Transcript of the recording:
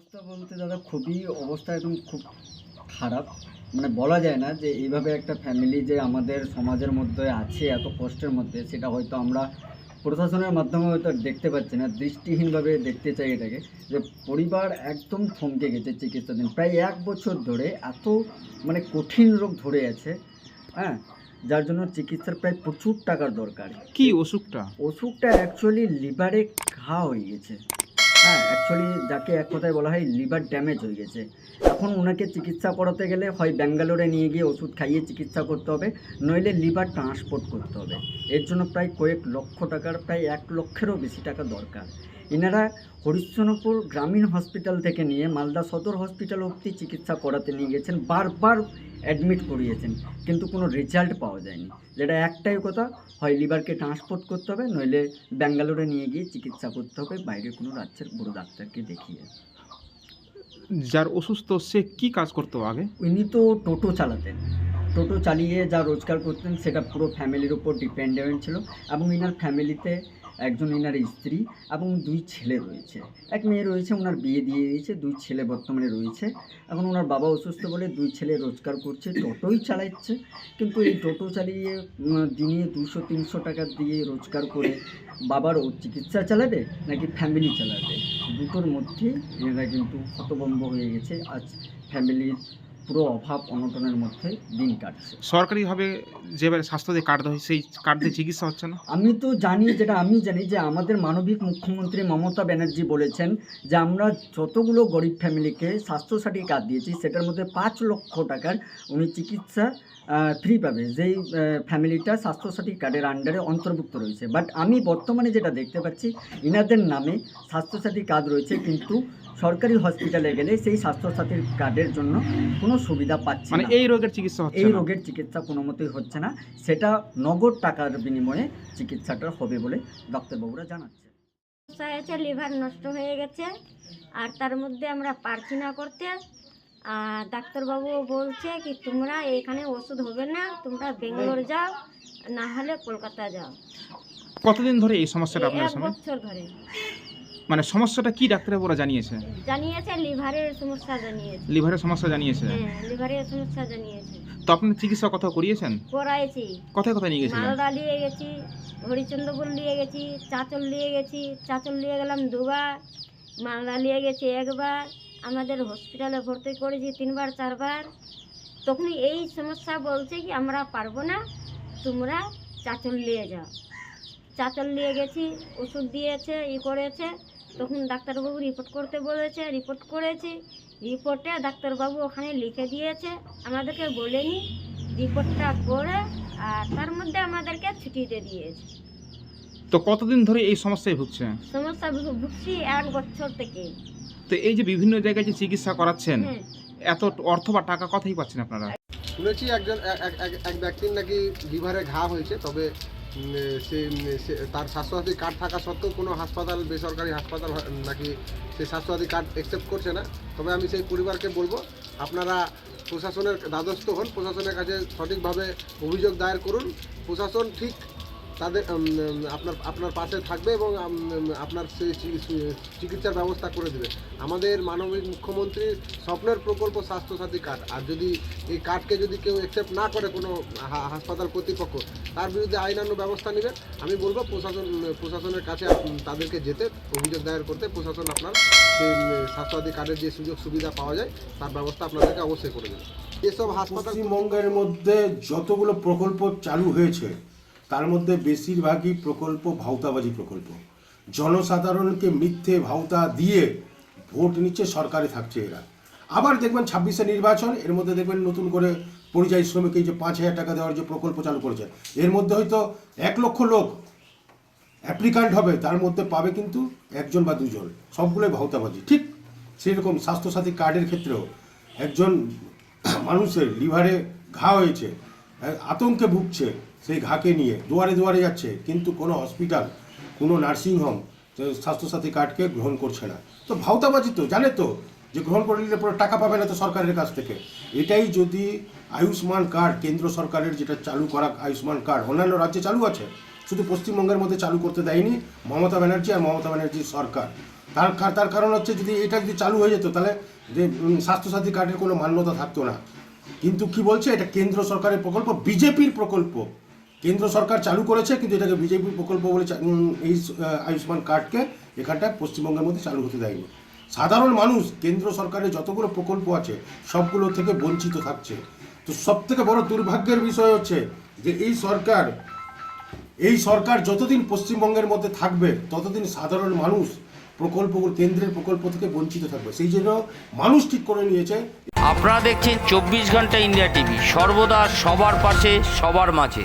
অবস্থা বলতে দাদা খুবই অবস্থা একদম খুব খারাপ। মানে বলা যায় না যে এইভাবে একটা ফ্যামিলি যে আমাদের সমাজের মধ্যে আছে এত কষ্টের মধ্যে সেটা হয়তো আমরা প্রশাসনের মাধ্যমে হয়তো দেখতে পাচ্ছি না দৃষ্টিহীনভাবে দেখতে চাই এটাকে যে পরিবার একদম থমকে গেছে চিকিৎসাধীন। প্রায় এক বছর ধরে এত মানে কঠিন রোগ ধরে আছে হ্যাঁ? যার জন্য চিকিৎসার প্রায় প্রচুর টাকার দরকার। কি অসুখটা অসুখটা অ্যাকচুয়ালি লিভারে ঘা হয়ে গেছে। হ্যাঁ অ্যাকচুয়ালি যাকে এক কথায় বলা হয় লিভার ড্যামেজ হয়ে গেছে। এখন ওনাকে চিকিৎসা করাতে গেলে হয় ব্যাঙ্গালোরে নিয়ে গিয়ে ওষুধ খাইয়ে চিকিৎসা করতে হবে, নইলে লিভার ট্রান্সপোর্ট করতে হবে। এর জন্য প্রায় কয়েক লক্ষ টাকার, প্রায় এক লক্ষেরও বেশি টাকা দরকার। এনারা হরিশ্চন্দ্রপুর গ্রামীণ হসপিটাল থেকে নিয়ে মালদা সদর হসপিটাল অবধি চিকিৎসা করাতে নিয়ে গেছেন, বারবার অ্যাডমিট করিয়েছেন কিন্তু কোনো রেজাল্ট পাওয়া যায়নি। যেটা একটাই কথা হয় লিভারকে ট্রান্সপোর্ট করতে হবে নইলে ব্যাঙ্গালোরে নিয়ে গিয়ে চিকিৎসা করতে হবে বাইরে কোনো রাজ্যের বড় ডাক্তারকে দেখিয়ে। যার অসুস্থ সে কি কাজ করতো আগে? উনি তো টোটো চালাতেন। টোটো চালিয়ে যা রোজগার করতেন সেটা পুরো ফ্যামিলির উপর ডিপেন্ডেন্ট ছিল এবং ইনার ফ্যামিলিতে একজন ইনার স্ত্রী এবং দুই ছেলে রয়েছে। এক মেয়ে রয়েছে, ওনার বিয়ে দিয়ে দিয়েছে, দুই ছেলে বর্তমানে রয়েছে। এখন ওনার বাবা অসুস্থ বলে দুই ছেলে রোজগার করছে, টোটোই চালাচ্ছে। কিন্তু এই টোটো চালিয়ে দিনে দুশো, তিনশো টাকা দিয়ে রোজগার করে বাবার ও চিকিৎসা চালাবে নাকি ফ্যামিলি চালাবে? দুটোর মধ্যেই এনারা কিন্তু হতভম্ব হয়ে গেছে। আজ ফ্যামিলির পুরো অভাব অনটনের মধ্যে দিন কাটছে। সরকারিভাবে যেভাবে স্বাস্থ্যসাথী কার্ড হয় সেই কার্ড চিকিৎসা হচ্ছে না? আমি তো জানি যেটা আমি জানি যে আমাদের মানবিক মুখ্যমন্ত্রী মমতা ব্যানার্জি বলেছেন যে আমরা যতগুলো গরিব ফ্যামিলিকে স্বাস্থ্যসাথী কার্ড দিয়েছি সেটার মধ্যে পাঁচ লক্ষ টাকার উনি চিকিৎসা ফ্রি পাবে। যেই ফ্যামিলিটা স্বাস্থ্যসাথী কার্ডের আন্ডারে অন্তর্ভুক্ত রয়েছে। বাট আমি বর্তমানে যেটা দেখতে পাচ্ছি ইনাদের নামে স্বাস্থ্যসাথী কার্ড রয়েছে কিন্তু সরকারি হসপিটালে গেলে সেই স্বাস্থ্যসাথীর কার্ডের জন্য কোনো সুবিধা পাচ্ছে মানে না। এই রোগের চিকিৎসা এই রোগের চিকিৎসা কোনো মতেই হচ্ছে না। সেটা নগদ টাকার বিনিময়ে চিকিৎসাটা হবে বলে ডাক্তারবাবুরা জানাচ্ছে। হয়েছে লিভার নষ্ট হয়ে গেছে আর তার মধ্যে আমরা পারছি না করতে। আর ডাক্তারবাবু বলছে কি তোমরা এখানে ওষুধ হবে না তোমরা বেঙ্গালোর যাও না হলে কলকাতা যাও। কতদিন ধরে এই সমস্যাটা আপনার এক বছর ধরে। মানে সমস্যাটা কি ডাক্তারবাবুরা জানিয়েছে? জানিয়েছে লিভারের সমস্যা জানিয়েছে। লিভারের সমস্যা জানিয়েছে? হ্যাঁ লিভারের সমস্যা জানিয়েছে। তো আপনি চিকিৎসা কথা করিয়েছেন? করাইছি। কোথায় কোথায় নিয়ে গেছিলেন? মালদা নিয়ে গেছি হরিচন্দ্রপুর নিয়ে গেছি চাচল নিয়ে গেছি চাচল নিয়ে গেলাম দুবার মালদা নিয়ে গেছি একবার আমাদের হসপিটালে ভর্তি করেছি তিনবার চারবার। তখন এই সমস্যা বলছে কি আমরা পারব না তোমরা চাচল নিয়ে যাও। চাচল নিয়ে গেছি ওষুধ দিয়েছে ই করেছে তখন ডাক্তারবাবু রিপোর্ট করতে বলেছে রিপোর্ট করেছি। রিপোর্টে ডাক্তারবাবু ওখানে লিখে দিয়েছে আমাদেরকে বলেনি। রিপোর্টটা করে আর তার মধ্যে আমাদেরকে ছুটি দিয়ে দিয়েছে। তো কতদিন ধরে এই সমস্যায় ভুগছে? সমস্যা ভুগছি এক বছর থেকে তো এই যে বিভিন্ন জায়গায় যে চিকিৎসা করাচ্ছেন হ্যাঁ। এত অর্থ বা টাকা কথাই পাচ্ছেন আপনারা? শুনেছি একজন এক- ব্যক্তির নাকি লিভারে ঘা হয়েছে তবে সে তার স্বাস্থ্যসাথী কার্ড থাকা সত্ত্বেও কোনো হাসপাতাল, বেসরকারি হাসপাতাল নাকি সেই স্বাস্থ্যসাথী কার্ড অ্যাকসেপ্ট করছে না? তবে আমি সেই পরিবারকে বলব, আপনারা প্রশাসনের দ্বাদস্থ হন, প্রশাসনের কাছে সঠিকভাবে অভিযোগ দায়ের করুন। প্রশাসন ঠিক তাদের আপনার আপনার পাশে থাকবে এবং আপনার চিকিৎসার ব্যবস্থা করে দেবে। আমাদের মানবিক মুখ্যমন্ত্রীর স্বপ্নের প্রকল্প স্বাস্থ্যসাথী কার্ড। আর যদি এই কার্ডকে যদি কেউ অ্যাকসেপ্ট না করে কোনো হাসপাতাল কর্তৃপক্ষ, তার বিরুদ্ধে আইনান্য ব্যবস্থা নেবেন আমি বলব প্রশাসন, প্রশাসনের কাছে তাদেরকে যেতে, অভিযোগ দায়ের করতে প্রশাসন আপনার সেই স্বাস্থ্যসাথী কার্ডের যে সুযোগ সুবিধা পাওয়া যায়, তার ব্যবস্থা আপনাদেরকে অবশ্যই করে দেবে। এসব হাসপাতাল পশ্চিমবঙ্গের মধ্যে যতগুলো প্রকল্প চালু হয়েছে তার মধ্যে বেশিরভাগই প্রকল্প ভাওতাবাজি প্রকল্প। জনসাধারণকে মিথ্যে ভাওতা দিয়ে ভোট নিচ্ছে সরকারে থাকছে এরা। আবার দেখবেন ছাব্বিশে নির্বাচন, এর মধ্যে দেখবেন নতুন করে পরিযায়ী শ্রমিক এই যে পাঁচ হাজার টাকা দেওয়ার যে প্রকল্প চালু করেছে, এর মধ্যে হয়তো এক লক্ষ লোক অ্যাপ্লিকান্ট হবে, তার মধ্যে পাবে কিন্তু একজন বা দুজন, সবগুলোই ভাওতাবাজি। ঠিক সেরকম স্বাস্থ্যসাথী কার্ডের ক্ষেত্রেও একজন মানুষের লিভারে ঘা হয়েছে, আতঙ্কে ভুগছে সেই ঘাকে নিয়ে, দুয়ারে দুয়ারে যাচ্ছে, কিন্তু কোনো হসপিটাল কোনো নার্সিংহোম স্বাস্থ্যসাথী কার্ডকে গ্রহণ করছে না। তো ভাওতাবাজি তো, জানে তো, যে গ্রহণ করে নিলে পরে টাকা পাবে না তো সরকারের কাছ থেকে। এটাই যদি আয়ুষ্মান কার্ড কেন্দ্র সরকারের যেটা চালু করা আয়ুষ্মান কার্ড অন্যান্য রাজ্যে চালু আছে। শুধু পশ্চিমবঙ্গের মধ্যে চালু করতে দেয়নি মমতা ব্যানার্জি আর মমতা ব্যানার্জির সরকার। তার তার কারণ হচ্ছে যদি এটা যদি চালু হয়ে যেত, তাহলে যে স্বাস্থ্যসাথী কার্ডের কোনো মান্যতা থাকতো না। কিন্তু কি বলছে? এটা কেন্দ্র সরকারের প্রকল্প, বিজেপির প্রকল্প। কেন্দ্র সরকার চালু করেছে, কিন্তু এটাকে বিজেপির প্রকল্প বলে এই আয়ুষ্মান কার্ডকে এখানটায় পশ্চিমবঙ্গের মধ্যে চালু হতে দেয়নি। সাধারণ মানুষ, কেন্দ্র সরকারের যতগুলো প্রকল্প আছে, সবগুলো থেকে বঞ্চিত থাকছে। তো সব থেকে বড় দুর্ভাগ্যের বিষয় হচ্ছে যে এই সরকার এই সরকার যতদিন পশ্চিমবঙ্গের মধ্যে থাকবে, ততদিন সাধারণ মানুষ প্রকল্প, কেন্দ্রের প্রকল্প থেকে বঞ্চিত থাকবে। সেই জন্য মানুষ ঠিক করে নিয়েছে। আপনারা দেখছেন চব্বিশ ঘণ্টা ইন্ডিয়া টিভি, সর্বদা সবার পাশে, সবার মাঝে।